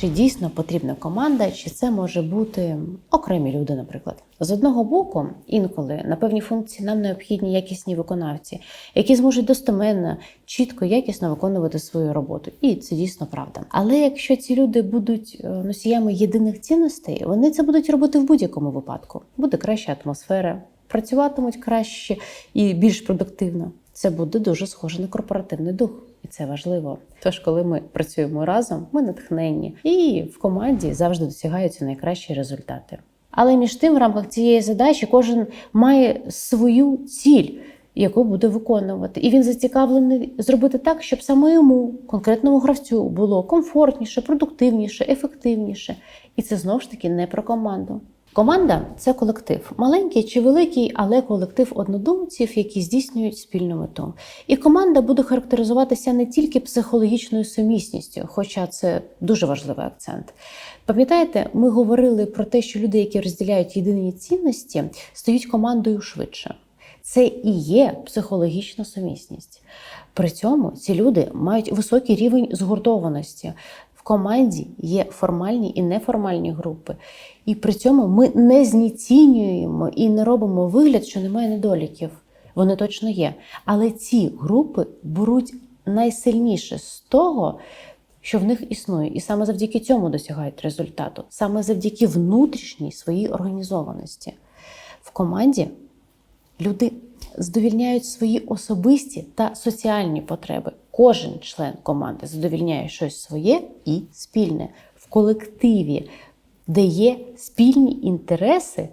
чи дійсно потрібна команда, чи це може бути окремі люди, наприклад. З одного боку, інколи на певні функції нам необхідні якісні виконавці, які зможуть достеменно, чітко, якісно виконувати свою роботу. І це дійсно правда. Але якщо ці люди будуть е, носіями єдиних цінностей, вони це будуть робити в будь-якому випадку. Буде краща атмосфера, працюватимуть краще і більш продуктивно. Це буде дуже схоже на корпоративний дух, і це важливо. Тож, коли ми працюємо разом, ми натхненні, і в команді завжди досягаються найкращі результати. Але між тим, в рамках цієї задачі, кожен має свою ціль, яку буде виконувати. І він зацікавлений зробити так, щоб саме йому, конкретному гравцю, було комфортніше, продуктивніше, ефективніше. І це знову ж таки не про команду. Команда це колектив, маленький чи великий, але колектив однодумців, які здійснюють спільну мету. І команда буде характеризуватися не тільки психологічною сумісністю, хоча це дуже важливий акцент. Пам'ятаєте, ми говорили про те, що люди, які розділяють єдині цінності, стають командою швидше. Це і є психологічна сумісність. При цьому ці люди мають високий рівень згуртованості. Команді є формальні і неформальні групи. І при цьому ми не знецінюємо і не робимо вигляд, що немає недоліків. Вони точно є. Але ці групи беруть найсильніше з того, що в них існує, і саме завдяки цьому досягають результату, саме завдяки внутрішній своїй організованості. В команді люди задовільняють свої особисті та соціальні потреби. Кожен член команди задовільняє щось своє і спільне в колективі, де є спільні інтереси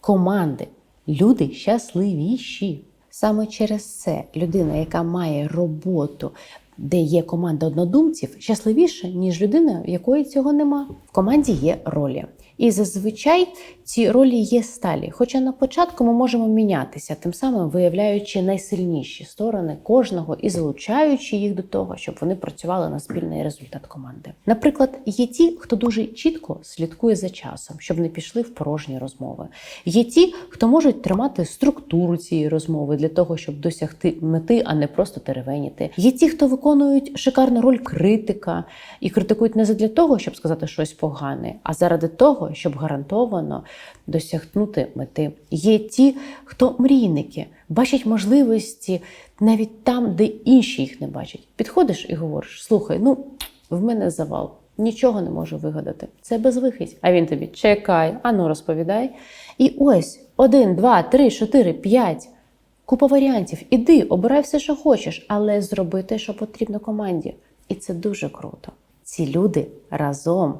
команди. Люди щасливіші. Саме через це людина, яка має роботу, де є команда однодумців, щасливіша, ніж людина, в якої цього нема. В команді є ролі. І зазвичай ці ролі є сталі. Хоча на початку ми можемо мінятися, тим самим виявляючи найсильніші сторони кожного і залучаючи їх до того, щоб вони працювали на спільний результат команди. Наприклад, є ті, хто дуже чітко слідкує за часом, щоб не пішли в порожні розмови. Є ті, хто можуть тримати структуру цієї розмови для того, щоб досягти мети, а не просто теревеніти. Є ті, хто виконують шикарну роль критика і критикують не для того, щоб сказати щось погане, а заради того, щоб гарантовано досягнути мети. Є ті, хто мрійники, бачать можливості навіть там, де інші їх не бачать. Підходиш і говориш: слухай, ну в мене завал. Нічого не можу вигадати. Це безвихідь. А він тобі чекай, ану розповідай. І ось один, два, три, чотири, п'ять. Купа варіантів. Іди, обирай все, що хочеш, але зроби те, що потрібно команді. І це дуже круто. Ці люди разом,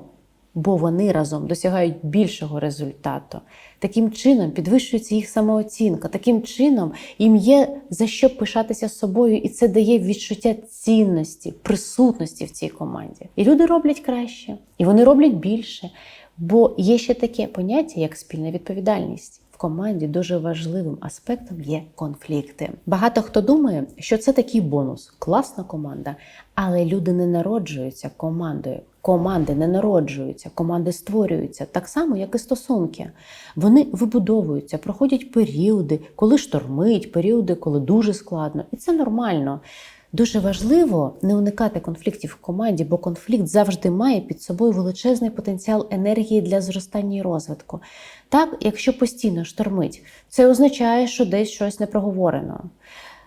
бо вони разом досягають більшого результату. Таким чином підвищується їх самооцінка. Таким чином їм є за що пишатися собою, і це дає відчуття цінності, присутності в цій команді. І люди роблять краще, і вони роблять більше. Бо є ще таке поняття, як спільна відповідальність. В команді дуже важливим аспектом є конфлікти. Багато хто думає, що це такий бонус, класна команда, але люди не народжуються командою. Команди не народжуються, команди створюються так само, як і стосунки. Вони вибудовуються, проходять періоди, коли штормить, періоди, коли дуже складно, і це нормально. Дуже важливо не уникати конфліктів в команді, бо конфлікт завжди має під собою величезний потенціал енергії для зростання і розвитку. Так, якщо постійно штормить, це означає, що десь щось не проговорено.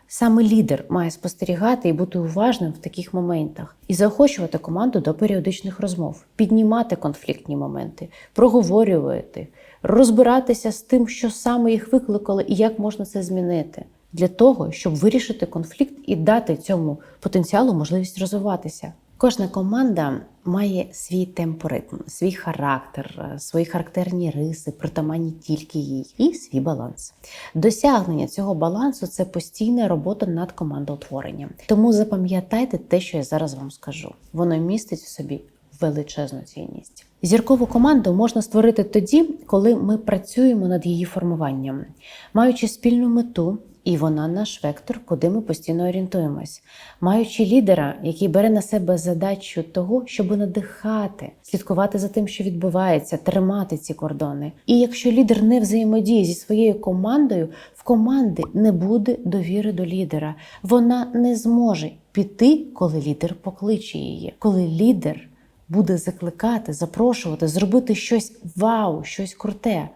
Саме лідер має спостерігати і бути уважним в таких моментах і заохочувати команду до періодичних розмов, піднімати конфліктні моменти, проговорювати, розбиратися з тим, що саме їх викликало і як можна це змінити, для того, щоб вирішити конфлікт і дати цьому потенціалу можливість розвиватися. Кожна команда має свій темпоритм, свій характер, е, свої характерні риси, притаманні тільки їй, і свій баланс. Досягнення цього балансу це постійна робота над командоутворенням. Тому запам'ятайте те, що я зараз вам скажу. Воно містить в собі величезну цінність. Зіркову команду можна створити тоді, коли ми працюємо над її формуванням, маючи спільну мету. І вона наш вектор, куди ми постійно орієнтуємось, маючи лідера, який бере на себе задачу того, щоб надихати, слідкувати за тим, що відбувається, тримати ці кордони. І якщо лідер не взаємодіє зі своєю командою, в команди не буде довіри до лідера. Вона не зможе піти, коли лідер покличе її, коли лідер буде закликати, запрошувати, зробити щось вау, щось круте.